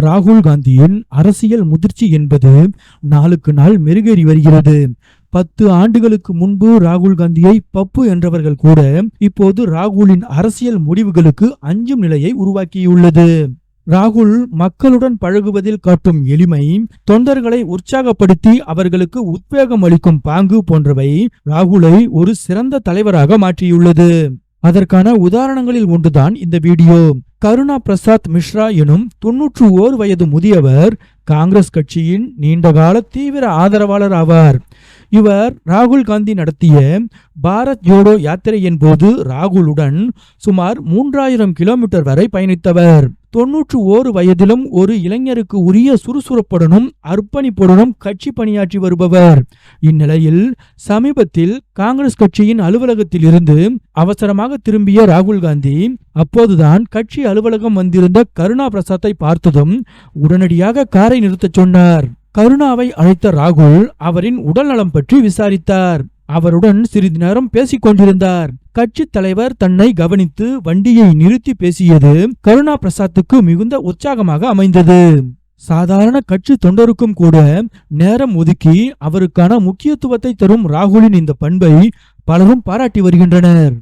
ராகுல் காந்தியின் அரசியல் முதிர்ச்சி என்பது நாளுக்கு நாள் மெருகேறி வருகிறது. பத்து ஆண்டுகளுக்கு முன்பு ராகுல் காந்தியை பப்பு என்றவர்கள் கூட இப்போது ராகுலின் அரசியல் முடிவுகளுக்கு அஞ்சும் நிலையை உருவாக்கியுள்ளது. ராகுல் மக்களுடன் பழகுவதில் காட்டும் எளிமை தொண்டர்களை உற்சாகப்படுத்தி அவர்களுக்கு உத்வேகம் அளிக்கும் பாங்கு போன்றவை ராகுலை ஒரு சிறந்த தலைவராக மாற்றியுள்ளது. அதற்கான உதாரணங்களில் ஒன்றுதான் இந்த வீடியோ. கருணா பிரசாத் மிஸ்ரா எனும் தொன்னூற்று ஓர் வயது முதியவர் காங்கிரஸ் கட்சியின் நீண்டகால தீவிர ஆதரவாளர் ஆவார். இவர் ராகுல் காந்தி நடத்திய பாரத் ஜோடோ யாத்திரையின் போது ராகுலுடன் சுமார் மூன்றாயிரம் கிலோமீட்டர் வரை பயணித்தவர். தொன்னூற்று ஓரு வயதிலும் ஒரு இளைஞருக்கு உரிய சுறுசுறுப்புடனும் அர்ப்பணிப்புடனும் கட்சி பணியாற்றி வருபவர். இந்நிலையில் சமீபத்தில் காங்கிரஸ் கட்சியின் அலுவலகத்தில் இருந்து அவசரமாக திரும்பிய ராகுல் காந்தி அப்போதுதான் கட்சி அலுவலகம் வந்திருந்த கருணா பிரசாத்தை பார்த்ததும் உடனடியாக காரை நிறுத்தச் சொன்னார். கருணாவை அழைத்த ராகுல் அவரின் உடல்நலம் பற்றி விசாரித்தார். அவருடன் சிறிது நேரம் பேசிக் கொண்டிருந்தார். கட்சித் தலைவர் தன்னை கவனித்து வண்டியை நிறுத்தி பேசியது கருணா பிரசாத்துக்கு மிகுந்த உற்சாகமாக அமைந்தது. சாதாரண கட்சி தொண்டருக்கும் கூட நேரம் ஒதுக்கி அவருக்கான முக்கியத்துவத்தை தரும் ராகுலின் இந்த பண்பை பலரும் பாராட்டி வருகின்றனர்.